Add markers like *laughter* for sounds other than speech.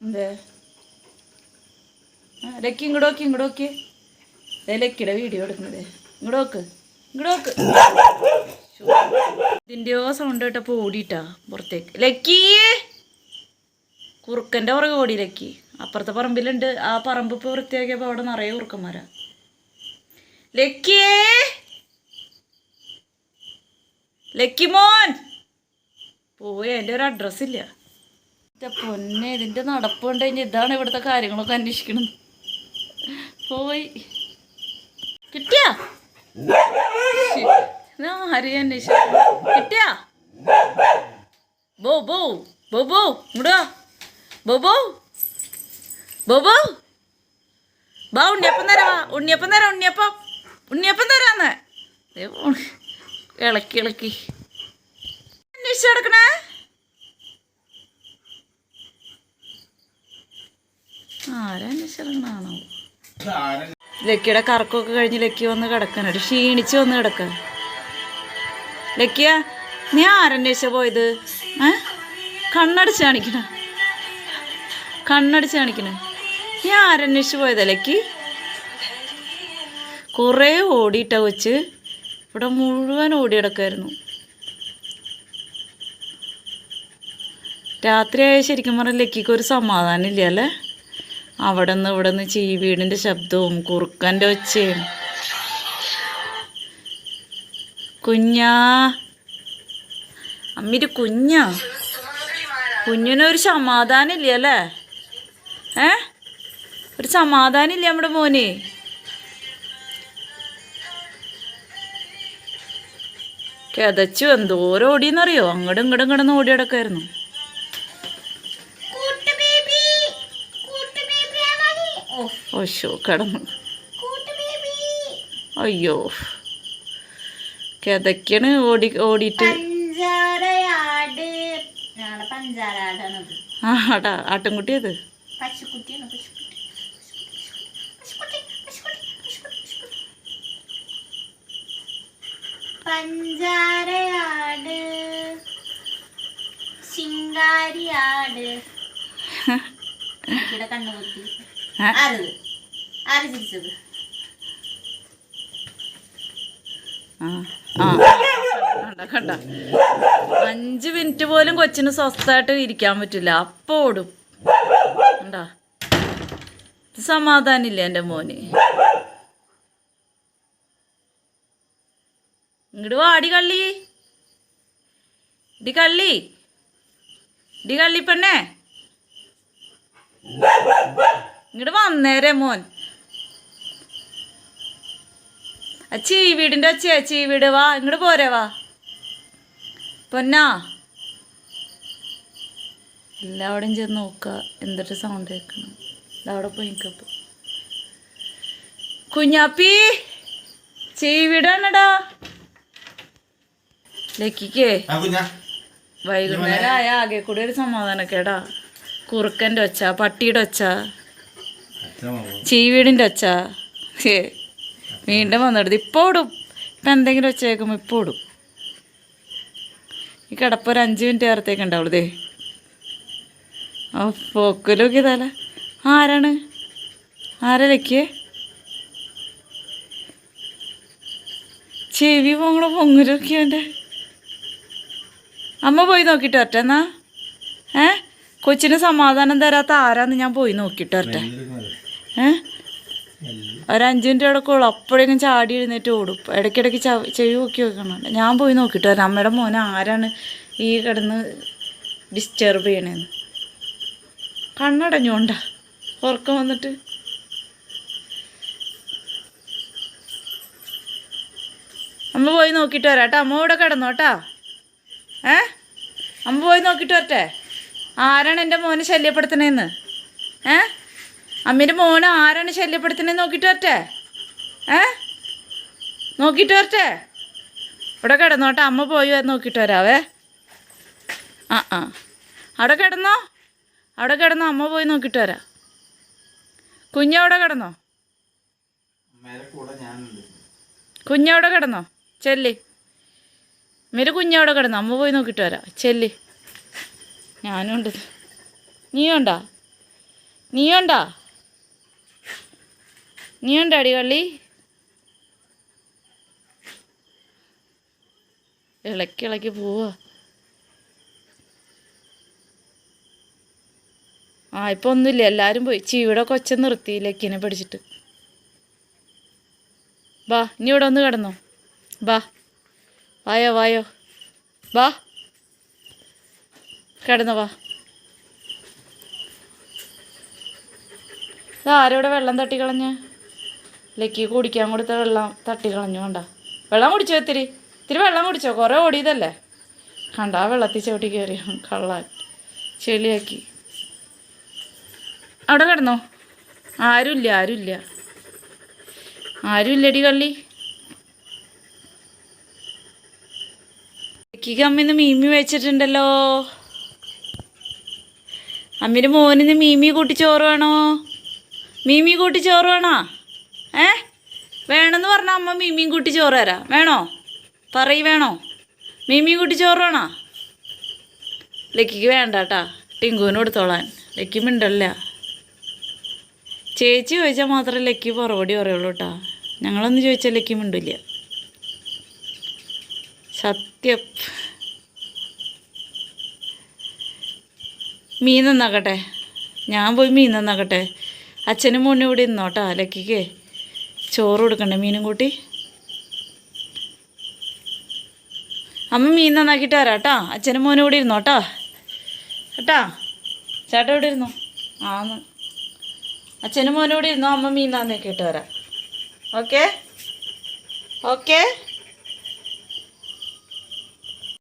എന്തേ ലക്കി ഇങ്ങോട്ട് നോക്കി ലക്കിയുടെ വീഡിയോ എടുക്കുന്നത് ഇങ്ങോട്ട് നോക്ക് ഇങ്ങോട്ട് നോക്ക് ഇതിന്റെയോ സൗണ്ട് കേട്ടപ്പോൾ ഓടിയിട്ടാ പുറത്തേക്ക്. ലക്കി! കുറുക്കന്റെ പുറകെ ഓടി ലക്കി. അപ്പുറത്തെ പറമ്പിലുണ്ട്. ആ പറമ്പ് ഇപ്പോൾ വൃത്തിയാക്കിയപ്പോൾ അവിടെ നിറയെ കുറുക്കന്മാരാ. ലക്കിയേ ലക്കി മോൻ! പോയി എന്റെ ഒരു അഡ്രസ്സ് ഇല്ല. എന്റെ പൊന്നെ ഇതിന്റെ നടപ്പ് കൊണ്ട് ഇതാണ് ഇവിടുത്തെ കാര്യങ്ങളൊക്കെ അന്വേഷിക്കണം പോയി. കിട്ടിയാ? ബോ ബോ ബോ ബോ ഉണ്ണിയപ്പം തരാ ഉണ്ണിയപ്പം തരാം ഉണ്ണിയപ്പം. ഉണ്ണിയപ്പം തരാന്ന്. ഇളക്കി ഇളക്കി. അന്വേഷിച്ചു കിടക്കണേ ആരാ അന്വേഷിച്ചിറങ്ങണാണോ ലക്കിയുടെ കറക്കൊക്കെ കഴിഞ്ഞ് ലക്കി വന്ന് കിടക്കാനൊരു ക്ഷീണിച്ച് വന്ന് കിടക്ക. ലക്കിയ നീ ആരന്വേഷ പോയത്? ഏ? കണ്ണടിച്ച് കാണിക്കണ. കണ്ണടിച്ച് കാണിക്കണ. നീ ആരന്വേഷിച്ച് പോയതാ ലക്കി? കുറേ ഓടിയിട്ട വെച്ച് ഇവിടെ മുഴുവൻ ഓടി കിടക്കായിരുന്നു രാത്രിയായ ശരിക്കും പറഞ്ഞാൽ ലക്കിക്ക് ഒരു സമാധാനം ഇല്ല അല്ലേ? അവിടെ നിന്ന് ഇവിടെ നിന്ന് ചീവീടിന്റെ ശബ്ദവും കുറുക്കന്റെ ഒച്ചയും. കുഞ്ഞാ. അമ്മിരി കുഞ്ഞാ. കുഞ്ഞിനൊരു സമാധാനം ഇല്ല അല്ലേ? ഏ? ഒരു സമാധാനം ഇല്ല നമ്മുടെ മോന്? കിതച്ചു എന്തോരം ഓടിയെന്നറിയോ? അങ്ങോട്ടും ഇങ്ങോട്ടും കിടന്ന് ഓടി കിടക്കായിരുന്നു ഓശോ കടന്നു. അയ്യോ. കിതയ്ക്കണ് ഓടി ഓടിയിട്ട്. ആടാ ആ ആട്ടിൻകുട്ടി അത്. പഞ്ചാരയാട്. ശിങ്കാരിയാട്. *laughs* ഇവിടെ കണ്ണുകുത്തി ആ. ആര് അഞ്ച് മിനിറ്റ് പോലും കൊച്ചിന് സ്വസ്ഥമായിട്ട് ഇരിക്കാൻ പറ്റില്ല. അപ്പോൾ ഓടും. സമാധാനില്ല എന്റെ മോന്? ഇങ്ങോട്ട് വാടി കള്ളി. ഇടി കള്ളി. ഇടി കള്ളി പെണ്ണേ. ഇങ്ങോട്ട് വന്നേരെ മോൻ. ആ അച്ചി ഈ വീട് വാ ഇങ്ങോട്ട് പോരെ വാ. പൊന്നാ. എല്ലാവിടെയും ചെന്ന് നോക്കുക എന്തൊരു സൗണ്ട് കേൾക്കണം. അതവിടെ പോയി നിൽക്കപ്പോൾ കുഞ്ഞാപ്പി ചീവീടാണടാ ലക്കിക്കേ വൈകുന്നേരമായ കുഞ്ഞാ. വൈകുന്നേരം ആയ ആകെ കൂടി ഒരു സമാധാനക്കേടാ. കുറുക്കന്റെ ഒച്ച പട്ടിയുടെ ഒച്ച ചീവീടിന്റെ ഒച്ച. ഏ വീണ്ടും വന്നെടുത്ത് ഇപ്പോൾ ഇടും. ഇപ്പം എന്തെങ്കിലും വെച്ചേക്കുമ്പോൾ ഇപ്പോൾ ഇടും. ഈ കിടപ്പ് ഒരു അഞ്ച് മിനിറ്റ് നേരത്തേക്ക് ഉണ്ടാവുള്ളൂ ദേ. ആ പോക്കലൊക്കെ തല. ആരാണ്? ആരാ ലക്കിയേ? ചെവി പൊങ്ങണ പൊങ്ങലൊക്കെ എന്റെ അമ്മ പോയി നോക്കിയിട്ട് വരട്ടെ എന്നാ? ഏ? കൊച്ചിന് സമാധാനം തരാത്ത ആരാന്ന് ഞാൻ പോയി നോക്കിയിട്ട് വരട്ടെ. ഏ? ഒരു അഞ്ച് മിനിറ്റ് കിടക്കുള്ളൂ അപ്പോഴേക്കും ചാടി എഴുന്നേറ്റ് ഓടും. ഇടയ്ക്കിടയ്ക്ക് ചവ- നോക്കി വെക്കണുണ്ട്. ഞാൻ പോയി നോക്കിയിട്ട് വരാം അമ്മയുടെ മോനെ ആരാണ് ഈ കിടന്ന് ഡിസ്റ്റർബ് ചെയ്യണേന്ന്. കണ്ണടഞ്ഞോണ്ട. ഉറക്കം വന്നിട്ട്. അമ്മ പോയി നോക്കിയിട്ട് വരാം കേട്ടോ അമ്മ ഇവിടെ കിടന്നോട്ടാ ഏ? അമ്മ പോയി നോക്കിയിട്ട് വരട്ടെ. ആരാണ് എന്റെ മോനെ ശല്യപ്പെടുത്തണേന്ന്? ഏ? അമ്മേന്റെ മോനെ ആരാണ് ശല്യപ്പെടുത്തുന്നത് നോക്കിയിട്ട് വരട്ടെ? ഏ? നോക്കിയിട്ട് വരട്ടെ? ഇവിടെ കിടന്നോട്ടെ അമ്മ പോയി നോക്കിയിട്ട് വരാവേ. ആ ആ. അവിടെ കിടന്നോ? അവിടെ കിടന്നോ അമ്മ പോയി നോക്കിയിട്ട് വരാം. കുഞ്ഞവിടെ കിടന്നോ? കുഞ്ഞവിടെ കിടന്നോ? ചെല്ലി. മേര് കുഞ്ഞവിടെ കിടന്നോ? അമ്മ പോയി നോക്കിയിട്ട് വരാം. ചെല്ലി. ഞാനും ഉണ്ട് നീ ഉണ്ടോ നീയുണ്ടോ? നീയുണ്ടോ അടി കള്ളി ഇളക്കി ഇളക്കി പോവാ ആ ഇപ്പൊ ഒന്നുമില്ല. എല്ലാരും പോയി. ചീവിടെ കൊച്ച നിർത്തി ലക്കിനെ പിടിച്ചിട്ട്. വാ ഇനി ഇവിടെ ഒന്ന് കിടന്നോ. വാ വായോ വായോ. വാ കിടന്നോ വാ ആരോടെ വെള്ളം തട്ടിക്കളഞ്ഞ? ലക്കി കുടിക്കാൻ കൊടുത്ത വെള്ളം തട്ടി കളഞ്ഞു കണ്ട? വെള്ളം കുടിച്ചോ ഇത്തിരി? ഇത്തിരി വെള്ളം കുടിച്ചോ? കുറേ ഓടിയതല്ലേ? കണ്ട ആ വെള്ളത്തിൽ ചവിട്ടി കയറി. കള്ളാൻ. ചെളിയാക്കി. അവിടെ കിടന്നോ? ആരുമില്ല ആരുമില്ല. ആരുമില്ലടി കള്ളി? ലക്കിക്ക് അമ്മ മീമി വെച്ചിട്ടുണ്ടല്ലോ. അമ്മിന്റെ മോനിന്ന് മീമി കൂട്ടി ചോറ് വേണോ? മീമി കൂട്ടി ചോറ് വേണോ? ഏ? വേണമെന്ന് പറഞ്ഞാൽ അമ്മ മീമിയും കൂട്ടി ചോറ് തരാം. വേണോ? പറയ് വേണോ? മീൻ കൂട്ടി ചോറ് വേണോ? ലക്കിക്ക് വേണ്ട കേട്ടാ ടിങ്കുവിന് കൊടുത്തോളാൻ. ലക്കി മിണ്ടല്ല. ചേച്ചി ചോദിച്ചാൽ മാത്രമേ ലക്കി പുറപടി പറയുള്ളൂ കേട്ടാ ഞങ്ങളൊന്നും ചോദിച്ചാൽ ലക്കി മിണ്ടില്ല. സത്യം. മീൻ നന്നാക്കട്ടെ. ഞാൻ പോയി മീൻ നന്നാക്കട്ടെ. അച്ഛനും മോനും ഇവിടെ ഇന്നോട്ടാ ലക്കിക്ക്. ചോറ് കൊടുക്കണ്ടേ മീനും കൂട്ടി? അമ്മ മീൻ നന്നാക്കിയിട്ട് വരാം കേട്ടാ. അച്ഛനും മോനും കൂടി ഇരുന്നോ കേട്ടാ? ചേട്ടൻ ഇവിടെ ഇരുന്നു? ആന്ന്. അച്ഛനും മോനും കൂടി ഇരുന്നോ? അമ്മ മീൻ നന്നാക്കിയിട്ട് വരാം. ഓക്കെ? ഓക്കെ?